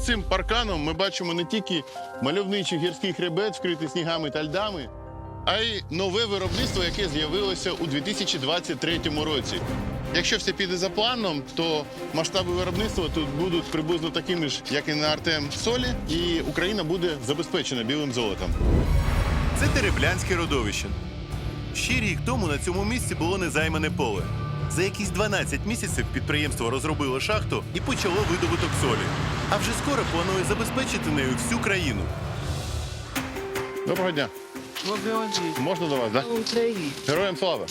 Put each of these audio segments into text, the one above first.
цим парканом ми бачимо не тільки мальовничий гірський хребет, вкритий снігами та льдами, а й нове виробництво, яке з'явилося у 2023 році. Якщо все піде за планом, то масштаби виробництва тут будуть приблизно такими ж, як і на Артем Солі, і Україна буде забезпечена білим золотом. Це Тереблянське родовище. Ще рік тому на цьому місці було незаймане поле. За якісь 12 місяців підприємство розробило шахту і почало видобуток солі. А вже скоро планує забезпечити нею всю країну. Доброго дня. Можна до вас, так? Да? Героям слава.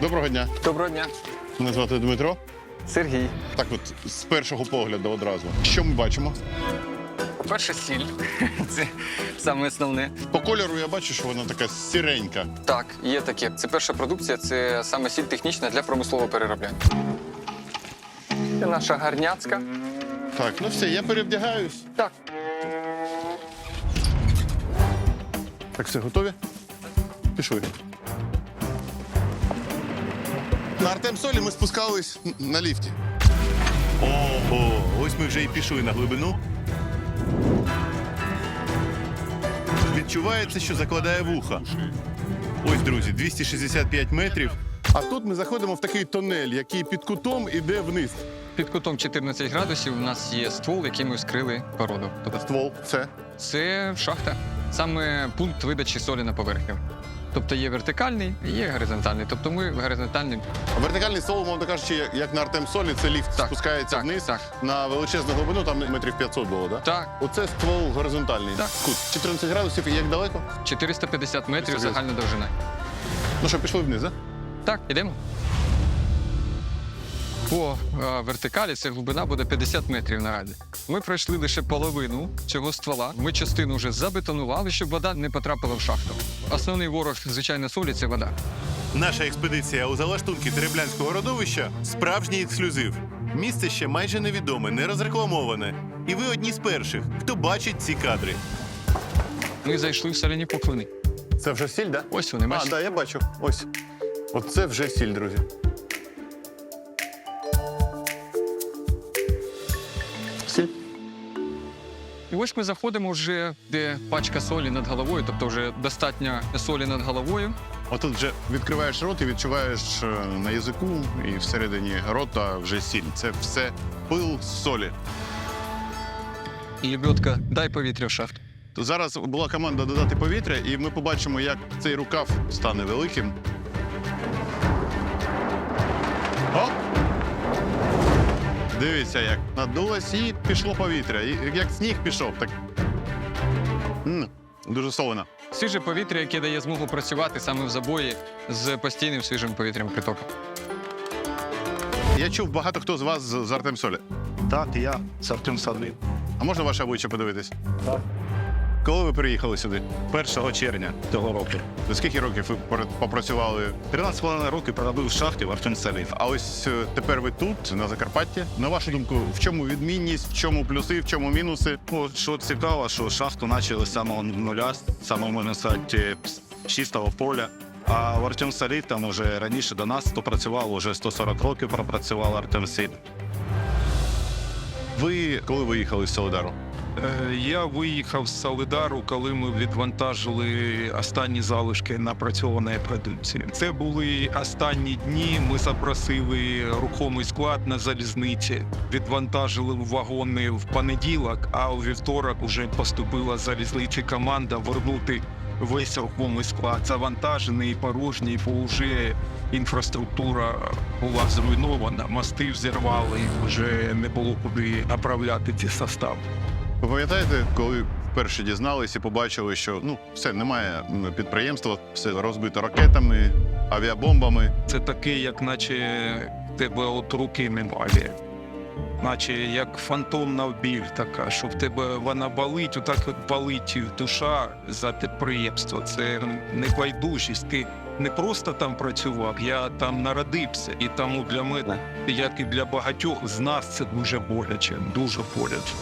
Доброго дня. Доброго дня, Мене звати Дмитро. Сергій. Так от, з першого погляду одразу. Що ми бачимо? По-перше, сіль. Це саме основне. По кольору я бачу, що вона така сіренька. Так, є таке. Це перша продукція, це саме сіль технічна для промислового переробляння. Це наша гарняцька. Так, ну все, я перевдягаюсь. Так, Так, все, готові? Пішли. На Артем Солі ми спускались на ліфті. Ого, ось ми вже і пішли на глибину. Відчувається, що закладає вуха. Ось, друзі, 265 метрів. А тут ми заходимо в такий тонель, який під кутом іде вниз. Під кутом 14 градусів у нас є ствол, яким ми вскрили породу. Тобто Ствол, це. це шахта, саме пункт видачі солі на поверхню. Тобто є вертикальний і є горизонтальний. Тобто ми горизонтальний. Вертикальний ствол, мовно кажучи, як- на Артем Солі, це ліфт Так, спускається так, вниз так. на величезну глибину, там метрів 500 було, так? Так, Оце ствол горизонтальний. Так. Кут. 14 градусів і як далеко? 450 метрів Серйозно? загальна довжина. Ну що, пішли вниз, так? Так, ідемо. По е, вертикалі ця глибина буде 50 метрів наразі. Ми пройшли лише половину цього ствола. Ми частину вже забетонували, щоб вода не потрапила в шахту. Основний ворог, звичайно, солі це вода. Наша експедиція у залаштунки Тереблянського родовища справжній ексклюзив. Місце ще майже невідоме, не розрекламоване. І ви одні з перших, хто бачить ці кадри. Ми зайшли в соляні поклини. Це вже сіль, так? Ось вони, А, бачите? так, я бачу. Ось. Оце вже сіль, друзі. І ось ми заходимо вже, де пачка солі над головою, тобто вже достатньо солі над головою. Отут вже відкриваєш рот і відчуваєш е, на язику і всередині рота вже сіль. Це все пил з солі. І лебедка, дай повітря в шахту. Зараз була команда додати повітря, і ми побачимо, як цей рукав стане великим. О! Дивіться, як надулось і пішло повітря. І як сніг пішов, так. м дуже солено. Свіже повітря, яке дає змогу працювати саме в забої з постійним свіжим повітрям притоку. Я чув багато хто з вас з з Артем Солі. Так, я з Артем Садний. А можна ваше обличчя подивитись? Так. Коли ви приїхали сюди? 1 червня цього року. За скільки років ви попрацювали? 13,5 років проробив в шахті в Артем А ось е, тепер ви тут, на Закарпатті. На вашу думку, в чому відмінність, в чому плюси, в чому мінуси? Ну, що цікаво, що шахту почали з самого нуля, з самого можна чистого поля. А в Артем Салі там вже раніше до нас то працював, вже 140 років пропрацював Артем Сіль. Ви коли виїхали з Солидару? Е, Я виїхав з Солидару, коли ми відвантажили останні залишки напрацьованої продукції. Це були останні дні. Ми запросили рухомий склад на залізниці, відвантажили вагони в понеділок, а у вівторок вже поступила з залізниці команда вернути весь рухомий склад. Завантажений порожній, бо вже інфраструктура була зруйнована, мости взірвали, вже не було куди направляти ці состави. Ви пам'ятаєте, коли вперше дізналися і побачили, що ну все немає підприємства, все розбито ракетами, авіабомбами. Це таке, як наче в тебе от руки немає. Наче як фантомна біль така, що в тебе вона болить, отак от болить душа за підприємство. Це не байдужість. Ти не просто там працював, я там народився. І тому для мене, як і для багатьох з нас, це дуже боляче, дуже боляче.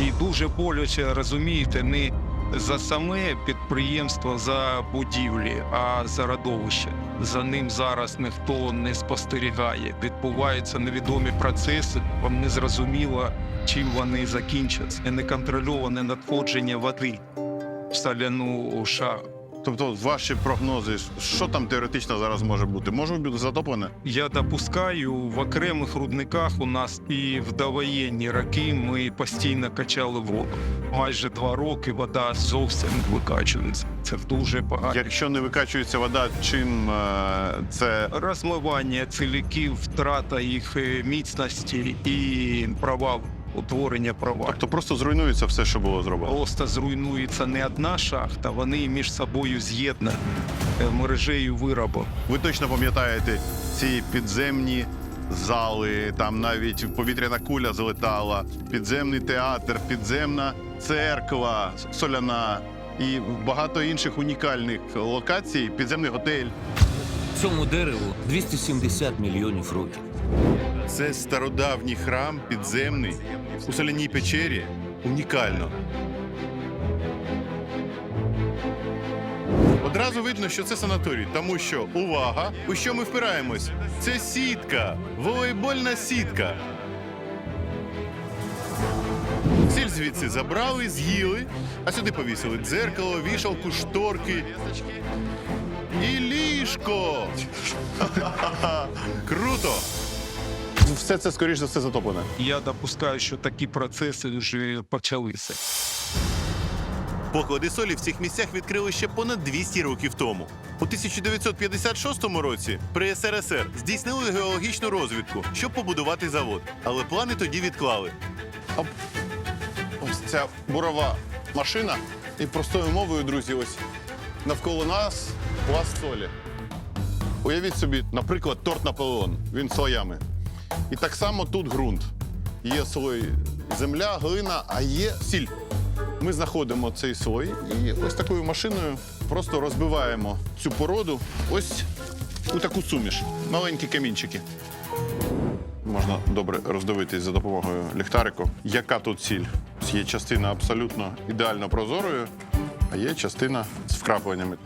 І дуже боляче, розумієте, не за саме підприємство за будівлі, а за родовище. За ним зараз ніхто не спостерігає. Відбуваються невідомі процеси, вам не зрозуміло, чим вони закінчаться. Неконтрольоване надходження води в соляну шахту. Тобто, ваші прогнози, що там теоретично зараз може бути? Може бути затоплене? Я допускаю, в окремих рудниках у нас і в довоєнні роки ми постійно качали воду. Майже два роки вода зовсім не викачується. Це дуже погано. Якщо не викачується вода, чим е, це Розмивання ціліків, втрата їх е, міцності і провал утворення провалу. тобто просто зруйнується все, що було зроблено? Просто зруйнується не одна шахта, вони між собою з'єднані е, мережею виробу. Ви точно пам'ятаєте ці підземні зали, там навіть повітряна куля залетала, підземний театр, підземна церква соляна і багато інших унікальних локацій, підземний готель. Цьому дереву 270 мільйонів років. Це стародавній храм підземний у соляній печері. Унікально. Одразу видно, що це санаторій, тому що увага! У що ми впираємось? Це сітка, волейбольна сітка. Сіль звідси забрали, з'їли, а сюди повісили дзеркало, вішалку, шторки. І ліжко. Круто! Все це, скоріш за все, затоплене. Я допускаю, що такі процеси вже почалися. Поклади солі в цих місцях відкрили ще понад 200 років тому. У 1956 році при СРСР здійснили геологічну розвідку, щоб побудувати завод, але плани тоді відклали. Ось ця бурова машина. І простою мовою, друзі, ось навколо нас пласт солі. Уявіть собі, наприклад, торт Наполеон. Він слоями. І так само тут ґрунт. Є слой земля, глина, а є сіль. Ми знаходимо цей слой і ось такою машиною просто розбиваємо цю породу ось у таку суміш. Маленькі камінчики. Можна добре роздивитись за допомогою ліхтарику, яка тут ціль. Є частина абсолютно ідеально прозорою, а є частина з вкрапленнями.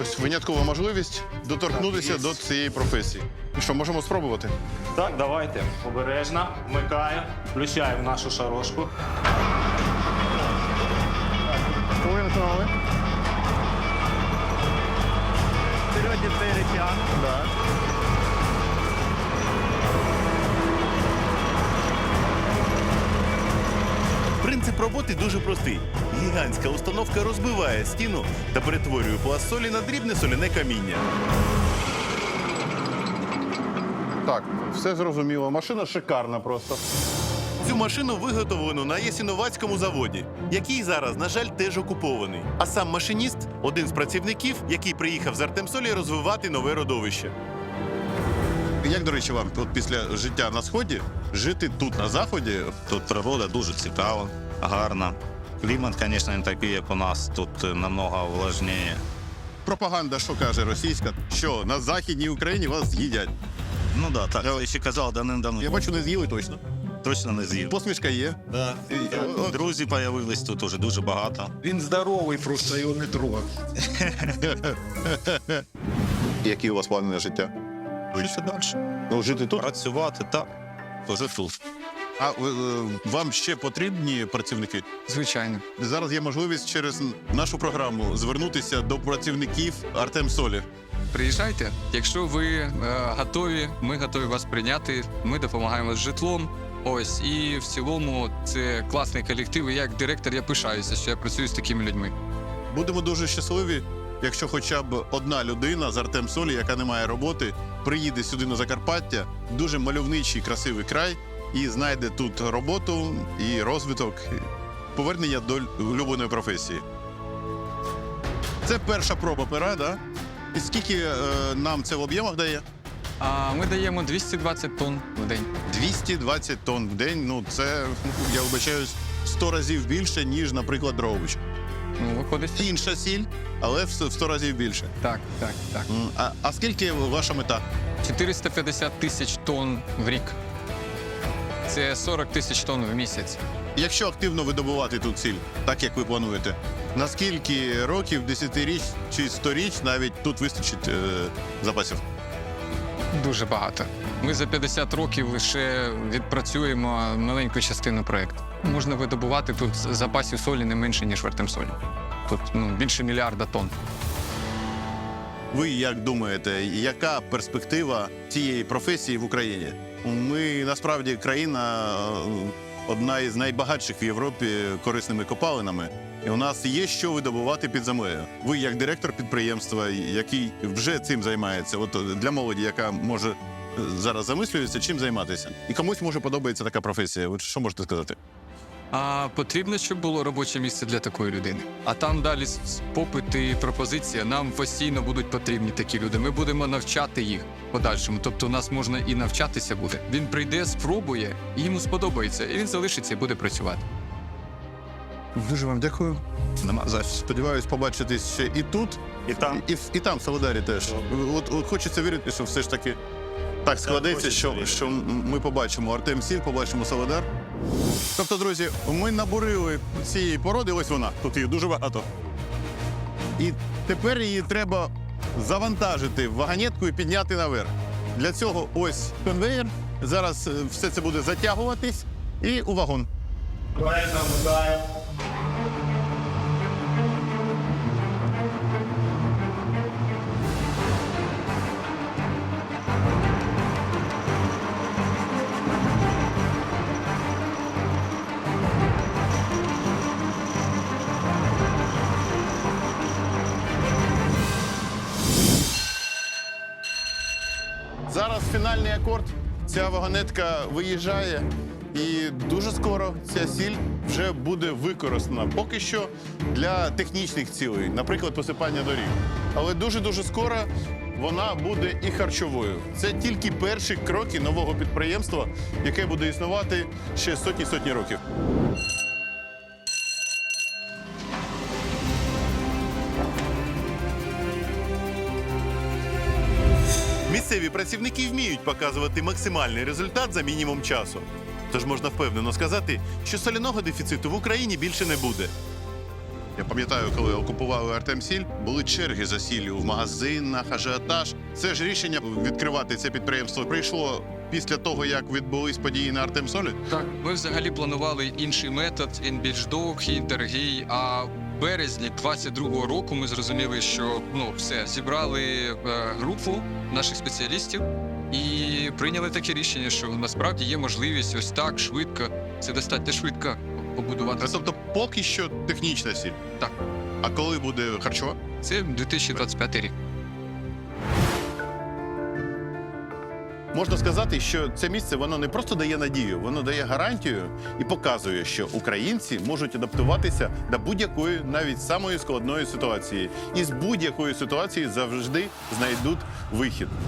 Ось виняткова можливість доторкнутися до цієї професії. Що, можемо спробувати? Так, давайте. Обережно. Вмикаю. Включаємо нашу шарошку. Вимкнули. Вперед, тягнемо. Да. Роботи дуже простий. Гігантська установка розбиває стіну та перетворює пласт солі на дрібне соляне каміння. Так, все зрозуміло. Машина шикарна просто. Цю машину виготовлено на Ясіновацькому заводі, який зараз, на жаль, теж окупований. А сам машиніст один з працівників, який приїхав з Артемсолі розвивати нове родовище. Як, до речі, вам от після життя на сході жити тут, на заході, Тут природа дуже цікава, гарна. Клімат, звісно, не такий, як у нас. Тут е, намного влажніше. пропаганда, що каже російська, що на західній Україні вас з'їдять. Ну да, так. Я ще казав, давним-давно Я бачу, не з'їли точно. точно не з'їв. Посмішка є. Да. Друзі появились тут уже дуже багато. Він здоровий, просто його не трогав. Які у вас плани на життя? Жити далі. Ну, жити тут. Працювати так. Тоже тут. А е, вам ще потрібні працівники? Звичайно. Зараз є можливість через нашу програму звернутися до працівників Артем Солі. Приїжджайте. Якщо ви е, готові, ми готові вас прийняти. Ми допомагаємо з житлом. Ось і в цілому це класний колектив. І як директор я пишаюся, що я працюю з такими людьми. Будемо дуже щасливі, якщо хоча б одна людина з Артем Солі, яка не має роботи, приїде сюди на Закарпаття, дуже мальовничий, красивий край, і знайде тут роботу і розвиток, повернення до улюбленої професії. Це перша проба пера, да? І скільки е, нам це в об'ємах дає? А ми даємо 220 тонн в день. 220 тонн в день. Ну це я вибачаюсь 100 разів більше, ніж, наприклад, Дрович. Ну, виходить. Інша сіль, але в 100 разів більше. Так, так, так. М, А, а скільки ваша мета? 450 тисяч тонн в рік. Це 40 тисяч тонн в місяць. Якщо активно видобувати тут сіль, так як ви плануєте, наскільки років, десятиріч чи сторіч навіть тут вистачить е, запасів? Дуже багато. Ми за 50 років лише відпрацюємо маленьку частину проєкту. Можна видобувати тут запасів солі не менше, ніж в Артемсолі. Тут ну, більше мільярда тонн. Ви як думаєте, яка перспектива цієї професії в Україні? Ми насправді країна е, одна із найбагатших в Європі корисними копалинами. І у нас є що видобувати під землею. Ви, як директор підприємства, який вже цим займається, от е, для молоді, яка може е, зараз замислюється, чим займатися, і комусь може подобається така професія. От що можете сказати? А потрібно, щоб було робоче місце для такої людини. А там далі попит і пропозиція. Нам постійно будуть потрібні такі люди. Ми будемо навчати їх подальшому. Тобто, у нас можна і навчатися буде. Він прийде, спробує, і йому сподобається, і він залишиться і буде працювати. Дуже вам дякую. Нема за. Сподіваюсь, побачитись ще і тут, І там. і, в- і там, в Солидарі теж. От, от хочеться вірити, що все ж таки так складеться, що, що ми побачимо Артем Сіль, побачимо Солидар. Тобто, друзі, ми набурили цієї породи, ось вона, тут її дуже багато. І тепер її треба завантажити в вагонетку і підняти наверх. Для цього ось конвейер. Зараз е, все це буде затягуватись і у вагон. Фінальний акорд. Ця вагонетка виїжджає, і дуже скоро ця сіль вже буде використана. Поки що для технічних цілей, наприклад, посипання доріг. Але дуже дуже скоро вона буде і харчовою. Це тільки перші кроки нового підприємства, яке буде існувати ще сотні сотні років. Місцеві працівники вміють показувати максимальний результат за мінімум часу. Тож можна впевнено сказати, що соляного дефіциту в Україні більше не буде. Я пам'ятаю, коли окупували Артемсіль, були черги за сіллю в магазинах, ажіотаж. Це ж рішення відкривати це підприємство прийшло після того, як відбулись події на Артемсолі. Так, ми взагалі планували інший метод, він більш довгий, дорогий. А березні 22-го року ми зрозуміли, що ну все зібрали е, групу наших спеціалістів і прийняли таке рішення, що насправді є можливість ось так швидко, це достатньо швидко побудувати. Тобто, поки що технічна сіль. Так. А коли буде харчова? Це 2025 рік. Можна сказати, що це місце воно не просто дає надію, воно дає гарантію і показує, що українці можуть адаптуватися до будь-якої, навіть самої складної ситуації, і з будь-якої ситуації завжди знайдуть вихід.